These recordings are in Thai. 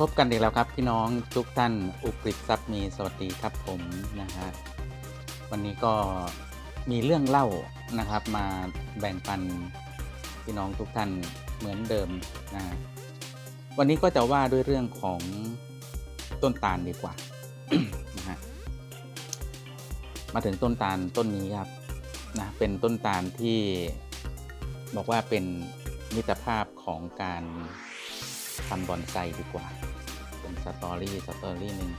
พบกันอีกแล้วครับพี่น้องทุกท่านอุกฤษทรัพย์มีสวัสดีครับผมนะฮะวันนี้ก็มีเรื่องเล่านะครับ มาแบ่งปันพี่น้องทุกท่านเหมือนเดิมนะฮะวันนี้ก็จะว่าด้วยเรื่องของต้นตาลดีกว่านะฮะมาถึงต้นตาลต้นนี้ครับนะเป็นต้นตาลที่บอกว่าเป็นมิตรภาพของการ ทำบอนไซดีกว่า เป็นสตอรี่สตอรี่หนึ่ง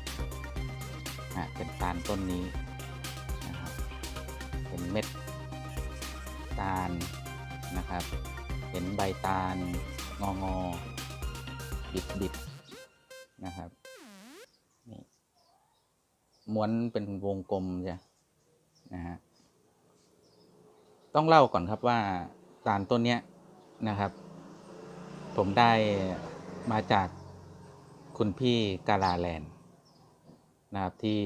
อะเป็นตาลต้นนี้นะครับเป็นเม็ดตาลนะครับ เห็นใบตาลงองอบิดบิดๆนะครับนี่ม้วนเป็นวงกลมใช่นะฮะต้องเล่าก่อนครับว่าตาลต้นเนี้ยนะครับ ผมได้ มาจากคุณพี่กาลาแลนด์นะครับที่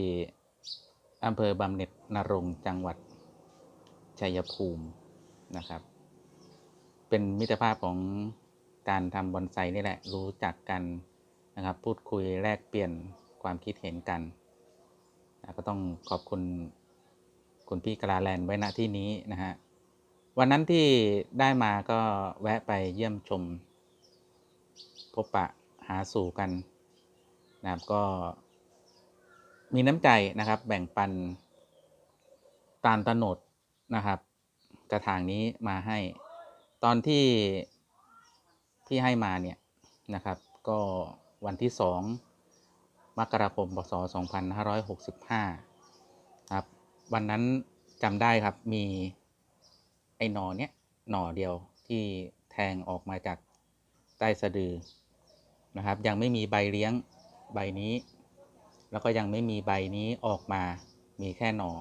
อำเภอบำเหน็จนรงจังหวัดชัยภูมินะครับ เป็นมิตรภาพของการทำบอนไซนี่แหละรู้จักกันนะครับ พูดคุยแลกเปลี่ยนความคิดเห็นกันนะก็ต้องขอบคุณคุณพี่กาลาแลนไว้ณที่นี้นะฮะวันนั้นที่ได้มาก็แวะไปเยี่ยมชม บปะหาสู่กันนะครับก็มีน้ำใจนะครับ แบ่งปันตาลตโนดนะครับ กระถางนี้มาให้ ตอนที่ที่ให้มาเนี่ยนะครับ ก็วันที่สองมกราคมพศ2565 ครับ วันนั้นจำได้ครับมีไอ้หนอเนี้ยหนอเดียวที่แทงออกมาจากใต้สะดือ นะครับ ยังไม่มีใบเลี้ยงใบนี้ แล้วก็ยังไม่มีใบนี้ออกมามีแค่หนอ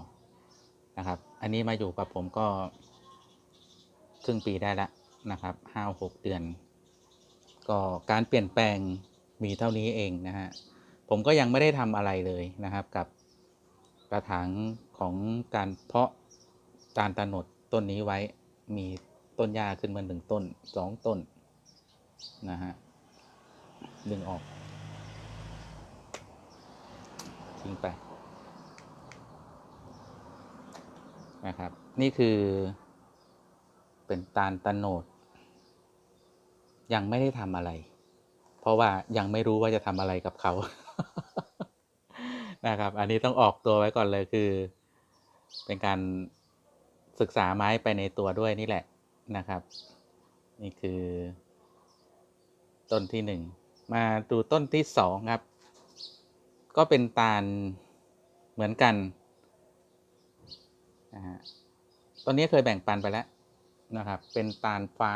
นะครับ อันนี้มาอยู่กับผมก็ครึ่งปีได้ละนะครับห้าหกเดือน ก็การเปลี่ยนแปลงมีเท่านี้เองนะฮะผมก็ยังไม่ได้ทำอะไรเลยนะครับกับกระถางของการเพาะตาลตะโนดต้นนี้ไว้มีต้นหญ้าขึ้นมาหนึ่งต้นสองต้นนะฮะ ดึงออก ทิ้งไป นะครับ นี่คือ เป็นตาลตะโนด ยังไม่ได้ทำอะไร เพราะว่ายังไม่รู้ว่าจะทำอะไรกับเขา นะครับ อันนี้ต้องออกตัวไว้ก่อนเลยคือ เป็นการศึกษาไม้ไปในตัวด้วยนี่แหละนะครับ นี่คือ ต้นที่หนึ่ง มาดูต้นที่สองครับ ก็เป็นตาลเหมือนกันนะฮะต้นนี้เคยแบ่งปันไปแล้วนะครับ เป็นตาลฟ้า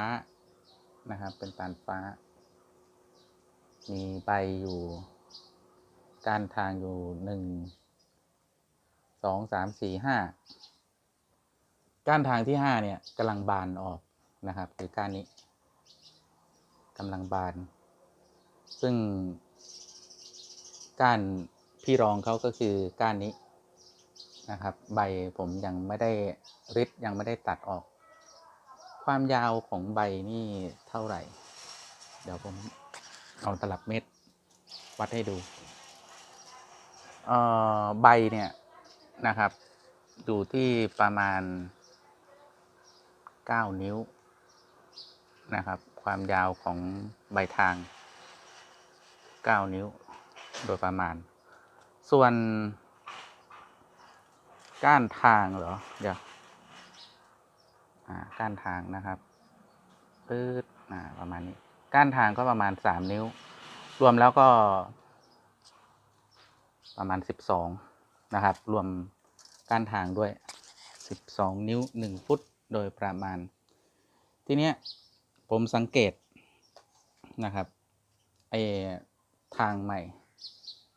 นะครับ เป็นตาลฟ้า มีใบอยู่ก้านทางอยู่หนึ่งสองสามสี่ห้าก้านทางที่ห้าเนี่ยกำลังบานออกนะครับ คือก้านนี้กำลังบาน ซึ่งก้านพี่รองเขาก็คือก้านนี้นะครับ ใบผมยังไม่ได้ริดยังไม่ได้ตัดออก ความยาวของใบนี่เท่าไหร่ เดี๋ยวผมเอาตลับเม็ดวัดให้ดูเอ่อใบเนี่ยนะครับ อยู่ที่ประมาณ 9 นิ้วนะครับ ความยาวของใบทาง 9 นิ้วโดยประมาณ ส่วน ก้านทางเหรอ เดี๋ยวอ่าก้านทางนะครับปื๊ดอ่าประมาณนี้ ก้านทางก็ประมาณ 3 นิ้ว รวมแล้วก็ ประมาณ 12 นะครับ รวมก้านทางด้วย 12 นิ้ว 1 ฟุตโดยประมาณ ทีเนี้ยผมสังเกตนะครับไอ ทางใหม่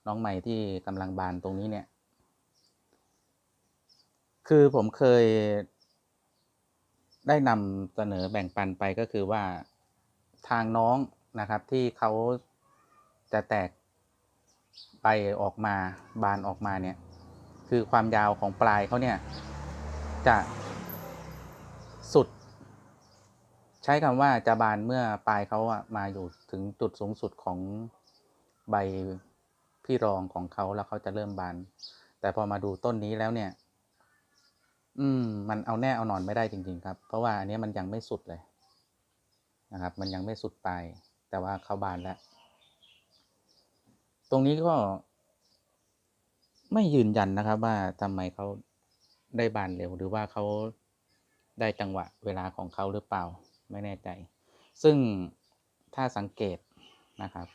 น้องใหม่ที่กำลังบานตรงนี้เนี่ย คือผมเคย ได้นำเสนอแบ่งปันไปก็คือว่าทางน้องนะครับที่เขาจะแตกใบออกมาบานออกมาเนี่ย คือความยาวของปลายเขาเนี่ยจะสุด ใช้คำว่าจะบานเมื่อปลายเขาอะมาอยู่ถึงจุดสูงสุดของ ใบพี่รองของเขาแล้วเขาจะเริ่มบาน แต่พอมาดูต้นนี้แล้วเนี่ย อืม มันเอาแน่เอานอนไม่ได้จริง ๆ ครับ เพราะว่าอันนี้มันยังไม่สุดเลยนะครับ มันยังไม่สุดปลายแต่ว่าเขาบานแล้ว ตรงนี้ก็ ไม่ยืนยันนะครับ ว่าทำไมเขาได้บานเร็วหรือว่าเขาได้จังหวะเวลาของเขาหรือเปล่า ไม่แน่ใจ ซึ่งถ้าสังเกตนะครับ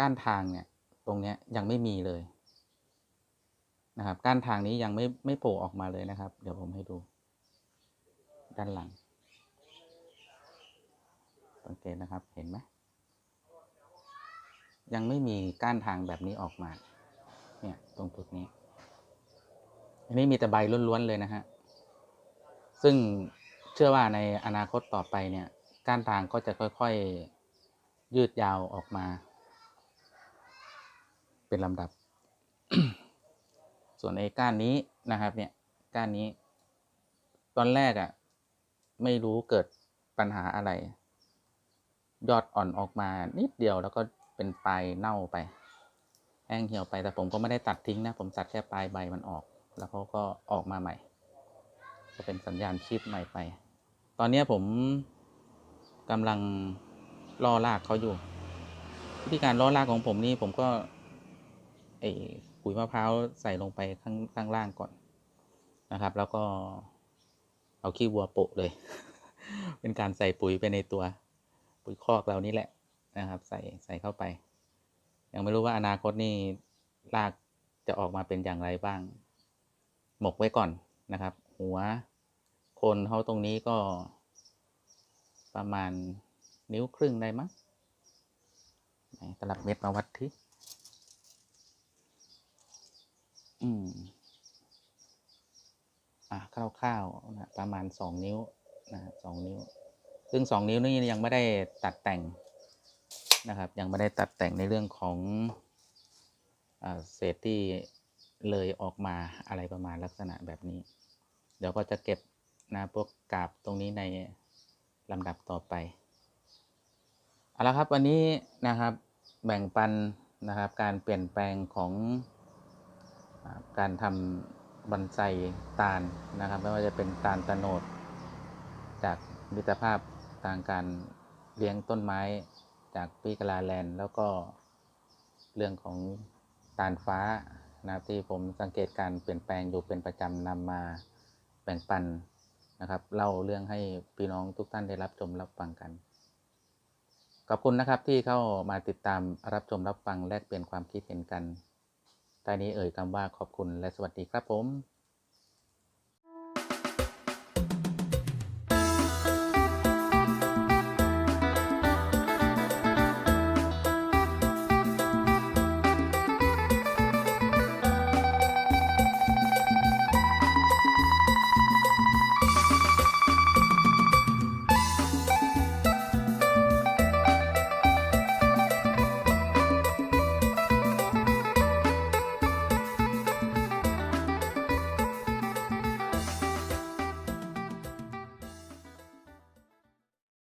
ก้านทางเนี่ยตรงเนี้ยยังไม่มีเลยนะครับก้านทางนี้ยังไม่ไม่โผล่ออกมาเลยนะครับ เดี๋ยวผมให้ดู ด้านหลังสังเกตนะครับเห็นไหมยังไม่มีก้านทางแบบนี้ออกมา เนี่ยตรงจุดนี้ อันนี้มีแต่ใบล้วนๆเลยนะฮะ ซึ่งเชื่อว่าในอนาคตต่อไปเนี่ย ก้านทางก็จะค่อยๆยืดยาวออกมา เป็นลำดับ ส่วนไอ้ก้านนี้นะครับเนี่ยก้านนี้ ตอนแรกอะ่ะ ไม่รู้เกิดปัญหาอะไร ยอดอ่อนออกมานิดเดียวแล้วก็เป็นปลายเน่าไปแห้งเหี่ยวไปแต่ผมก็ไม่ได้ตัดทิ้งนะ ผมตัดแค่ปลายใบมันออก แล้วเขาก็ออกมาใหม่จะเป็นสัญญาณชีพใหม่ไป ตอนนี้ผมกำลังล่อรากเขาอยู่ วิธีการล่อรากของผมนี่ผมก็ ไอปุ๋ยมะพร้าวใส่ลงไปข้างข้างล่างก่อนนะครับ แล้วก็เอาขี้วัวโปะเลย เป็นการใส่ปุ๋ยไปในตัวปุ๋ยคอกเรานี่แหละนะครับ ใส่ใส่เข้าไป ยังไม่รู้ว่าอนาคตนี่รากจะออกมาเป็นอย่างไรบ้าง หมกไว้ก่อนนะครับ หัวโคนเขาตรงนี้ก็ ประมาณนิ้วครึ่งได้มั้งตลับเม็ดมาวัดที่อืม อะ คร่าวๆนะประมาณสองนิ้วนะสองนิ้ว ซึ่งสองนิ้วนี่ยังไม่ได้ตัดแต่งนะครับ ยังไม่ได้ตัดแต่งในเรื่องของอเศษที่เลยออกมาอะไรประมาณลักษณะแบบนี้ เดี๋ยวก็จะเก็บนะพวกกาบตรงนี้ในลำดับต่อไปเอาละครับวันนี้นะครับแบ่งปันนะครับการเปลี่ยนแปลงของการทำ บันไซตาลนะครับ ไม่ว่าจะเป็นตาลตะโนด จากมิตรภาพทางการเลี้ยงต้นไม้จากปีกลาแลนด์ แล้วก็เรื่องของตาลฟ้านะครับที่ผมสังเกตการเปลี่ยนแปลงอยู่เป็นประจำนำมาแบ่งปันนะครับเล่าเรื่องให้พี่น้องทุกท่านได้รับชมรับฟังกันขอบคุณนะครับที่เข้ามาติดตามรับชมรับฟังแลกเปลี่ยนความคิดเห็นกัน ใต้นี้เอ่ยคำว่าขอบคุณและสวัสดีครับผม